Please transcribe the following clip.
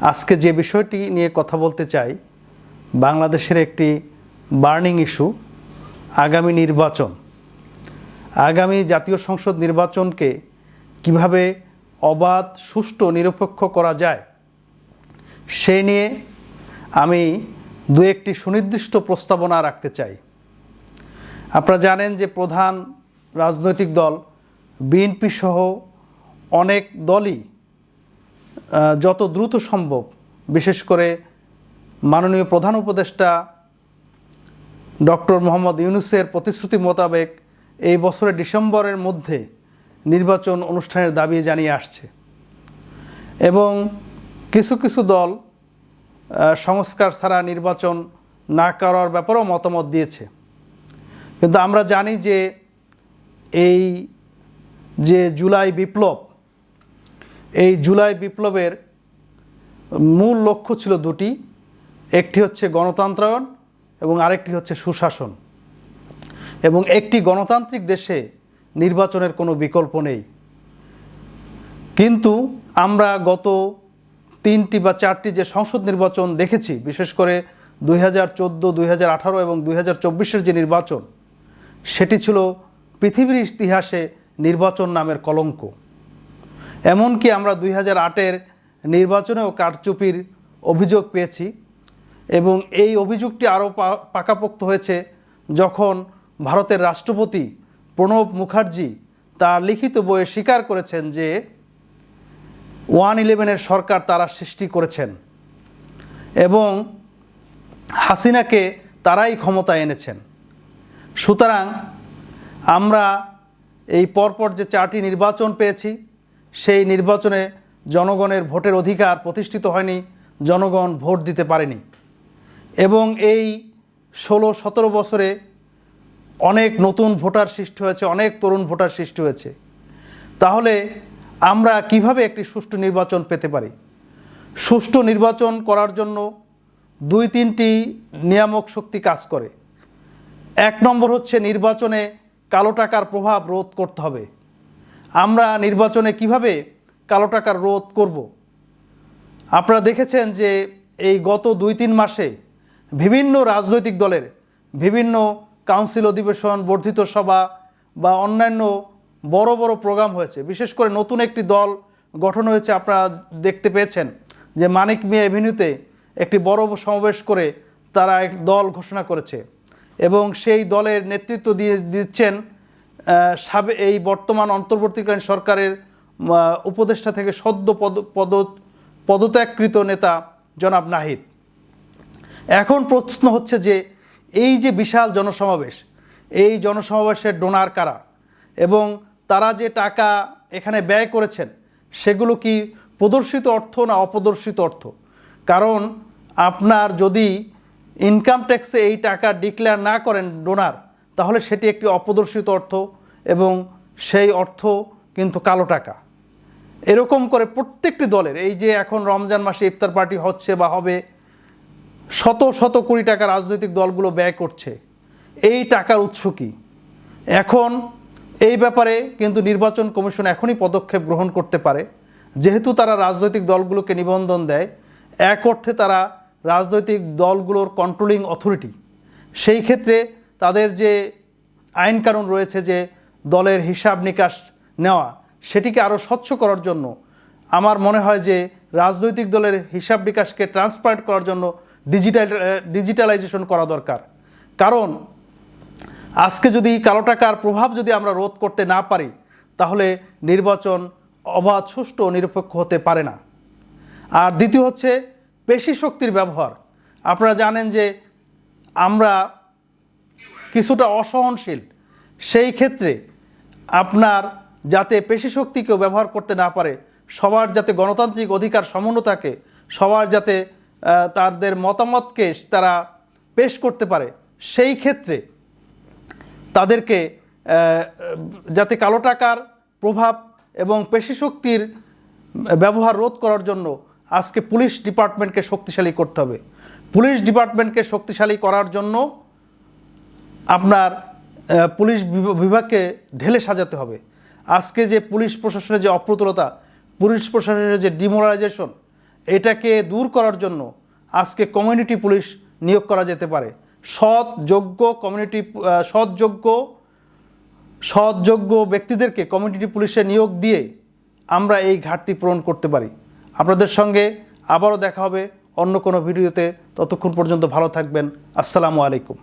আজকে যে বিষয়টি নিয়ে কথা বলতে চাই, বাংলাদেশের একটি বার্নিং ইস্যু, আগামী নির্বাচন। আগামী জাতীয় সংসদ নির্বাচনকে কীভাবে অবাধ, সুষ্ঠু, নিরপেক্ষ করা যায়, সে নিয়ে আমি দু একটি সুনির্দিষ্ট প্রস্তাবনা রাখতে চাই। আপনারা জানেন যে প্রধান রাজনৈতিক দল, বিএনপি সহ অনেক দলই যত দ্রুত সম্ভব, বিশেষ করে মাননীয় প্রধান উপদেষ্টা ডক্টর মোহাম্মদ ইউনুসের প্রতিশ্রুতি মোতাবেক এই বছরের ডিসেম্বরের মধ্যে নির্বাচন অনুষ্ঠানের দাবি জানিয়ে আসছে। এবং কিছু কিছু দল সংস্কার ছাড়া নির্বাচন না করার ব্যাপারেও মতামত দিয়েছে। কিন্তু আমরা জানি যে এই যে জুলাই বিপ্লব এই জুলাই বিপ্লবের মূল লক্ষ্য ছিল দুটি, একটি হচ্ছে গণতন্ত্রায়ন এবং আরেকটি হচ্ছে সুশাসন। এবং একটি গণতান্ত্রিক দেশে নির্বাচনের কোনো বিকল্প নেই। কিন্তু আমরা গত তিনটি বা চারটি যে সংসদ নির্বাচন দেখেছি, বিশেষ করে দুই হাজার চোদ্দ, দুই হাজার আঠারো এবং দুই হাজার চব্বিশের যে নির্বাচন, সেটি ছিল পৃথিবীর ইতিহাসে নির্বাচন নামের কলঙ্ক। এমনকি আমরা দুই হাজার আটের নির্বাচনেও কারচুপির অভিযোগ পেয়েছি এবং এই অভিযোগটি আরও পাকাপোক্ত হয়েছে যখন ভারতের রাষ্ট্রপতি প্রণব মুখার্জি তার লিখিত বইয়ে স্বীকার করেছেন যে ওয়ান ইলেভেনের সরকার তারা সৃষ্টি করেছেন এবং হাসিনাকে তারাই ক্ষমতায় এনেছেন। সুতরাং আমরা এই পরপর যে চারটি নির্বাচন পেয়েছি সেই নির্বাচনে জনগণের ভোটের অধিকার প্রতিষ্ঠিত হয়নি, জনগণ ভোট দিতে পারেনি। এবং এই ষোলো সতেরো বছরে অনেক নতুন ভোটার সৃষ্টি হয়েছে, অনেক তরুণ ভোটার সৃষ্টি হয়েছে। তাহলে আমরা কীভাবে একটি সুষ্ঠু নির্বাচন পেতে পারি? সুষ্ঠু নির্বাচন করার জন্য দুই তিনটি নিয়ামক শক্তি কাজ করে। এক নম্বর হচ্ছে নির্বাচনে কালো টাকার প্রভাব রোধ করতে হবে। আমরা নির্বাচনে কীভাবে কালো টাকার রোধ করব? আপনারা দেখেছেন যে এই গত দুই তিন মাসে বিভিন্ন রাজনৈতিক দলের বিভিন্ন কাউন্সিল অধিবেশন, বর্ধিত সভা বা অন্যান্য বড় বড় প্রোগ্রাম হয়েছে। বিশেষ করে নতুন একটি দল গঠন হয়েছে আপনারা দেখতে পেয়েছেন যে মানিক মিয়া এভিনিউতে একটি বড় সমাবেশ করে তারা এক দল ঘোষণা করেছে এবং সেই দলের নেতৃত্ব দিয়ে দিচ্ছেন সাবে এই বর্তমান অন্তর্বর্তীকালীন সরকারের উপদেষ্টা থেকে সদ্য পদ পদ পদত্যাগকৃত নেতা জনাব নাহিদ। এখন প্রশ্ন হচ্ছে যে, এই যে বিশাল জনসমাবেশ, এই জনসমাবেশের ডোনার কারা? এবং তারা যে টাকা এখানে ব্যয় করেছেন, সেগুলো কি প্রদর্শিত অর্থ না অপ্রদর্শিত অর্থ? কারণ আপনার যদি ইনকাম ট্যাক্সে এই টাকা ডিক্লেয়ার না করেন ডোনার তাহলে সেটি একটি অপ্রদর্শিত অর্থ এবং সেই অর্থ কিন্তু কালো টাকা। এরকম করে প্রত্যেকটি দলের, এই যে এখন রমজান মাসে ইফতার পার্টি হচ্ছে বা হবে, শত শত কোটি টাকা রাজনৈতিক দলগুলো ব্যয় করছে। এই টাকার উৎস কী? এখন এই ব্যাপারে কিন্তু নির্বাচন কমিশন এখনই পদক্ষেপ গ্রহণ করতে পারে। যেহেতু তারা রাজনৈতিক দলগুলোকে নিবন্ধন দেয়, এক অর্থে তারা রাজনৈতিক দলগুলোর কন্ট্রোলিং অথরিটি সেই ক্ষেত্রে তাদের যে আইন কানুন রয়েছে যে দলের হিসাব নিকাশ নেওয়া, সেটিকে আরও স্বচ্ছ করার জন্য, আমার মনে হয় যে রাজনৈতিক দলের হিসাব নিকাশকে ট্রান্সপারেন্ট করার জন্য ডিজিটাল ডিজিটালাইজেশন করা দরকার। কারণ আজকে যদি কালো টাকার প্রভাব যদি আমরা রোধ করতে না পারি, তাহলে নির্বাচন অবাধ, সুষ্ঠু নিরপেক্ষ হতে পারে না। আর দ্বিতীয় হচ্ছে পেশি শক্তির ব্যবহার। আপনারা জানেন যে আমরা কিছুটা অসহনশীল। সেই ক্ষেত্রে আপনার যাতে পেশি শক্তি কেউ ব্যবহার করতে না পারে, সবার যাতে গণতান্ত্রিক অধিকার সমুন্ন থাকে, সবার যাতে তাদের মতামতকে তারা পেশ করতে পারে, সেই ক্ষেত্রে তাদেরকে যাতে কালো টাকার প্রভাব এবং পেশি শক্তির ব্যবহার রোধ করার জন্য আজকে পুলিশ ডিপার্টমেন্টকে শক্তিশালী করতে হবে। পুলিশ ডিপার্টমেন্টকে শক্তিশালী করার জন্য আপনার পুলিশ বিভ- বিভাগকে ঢেলে সাজাতে হবে। আজকে যে পুলিশ প্রশাসনের যে অপ্রতুলতা পুলিশ প্রশাসনের যে ডিমোরালাইজেশন এটাকে দূর করার জন্য আজকে কমিউনিটি পুলিশ নিয়োগ করা যেতে পারে। সৎ যোগ্য কমিউনিটি আহ, সৎ যোগ্য সৎযোগ্য ব্যক্তিদেরকে কমিউনিটি পুলিশে নিয়োগ দিয়ে আমরা এই ঘাটতি পূরণ করতে পারি। আপনাদের সঙ্গে আবারও দেখা হবে অন্য কোনো ভিডিওতে। ততক্ষণ পর্যন্ত ভালো থাকবেন। আসসালামু আলাইকুম।